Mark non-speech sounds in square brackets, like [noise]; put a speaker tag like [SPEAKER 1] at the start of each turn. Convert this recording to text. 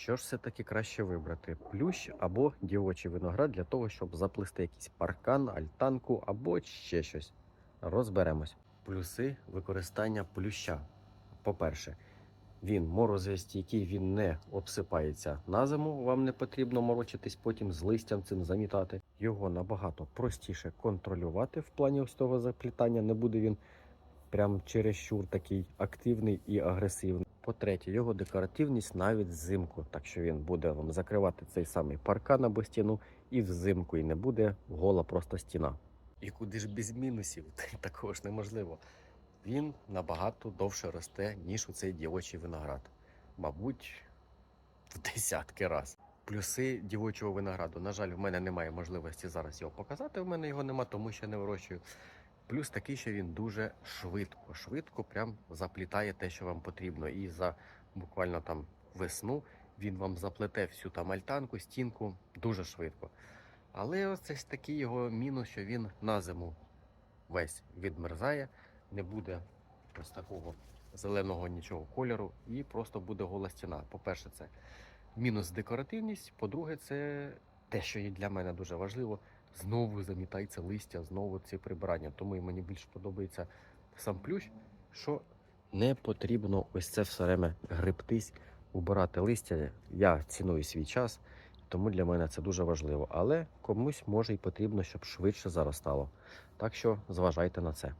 [SPEAKER 1] Що ж все-таки краще вибрати? Плющ або дівочий виноград для того, щоб заплести якийсь паркан, альтанку або ще щось. Розберемось. Плюси використання плюща. По-перше, він морозостійкий, він не обсипається на зиму. Вам не потрібно морочитись потім з листям цим замітати. Його набагато простіше контролювати в плані ось того заплітання. Не буде він прям чересчур такий активний і агресивний. По-третє, його декоративність навіть взимку, так що він буде вам закривати цей самий паркан або стіну і взимку, і не буде гола просто стіна. І куди ж без мінусів? [laughs] Також неможливо. Він набагато довше росте, ніж у цей дівочий виноград. Мабуть, в десятки раз. Плюси дівочого винограду. На жаль, в мене немає можливості зараз його показати. В мене його нема, тому що не вирощую. Плюс такий, що він дуже швидко, швидко прям заплітає те, що вам потрібно. І за буквально там весну він вам заплете всю там альтанку, стінку дуже швидко. Але ось такий його мінус, що він на зиму весь відмерзає, не буде ось такого зеленого нічого кольору, і просто буде гола стіна. По-перше, це мінус декоративність. По-друге, це те, що є для мене дуже важливо. Знову замітається листя, знову ці прибирання. Тому і мені більше подобається сам плющ, що не потрібно ось це все время гребтись, убирати листя. Я ціную свій час, тому для мене це дуже важливо. Але комусь може і потрібно, щоб швидше заростало. Так що зважайте на це.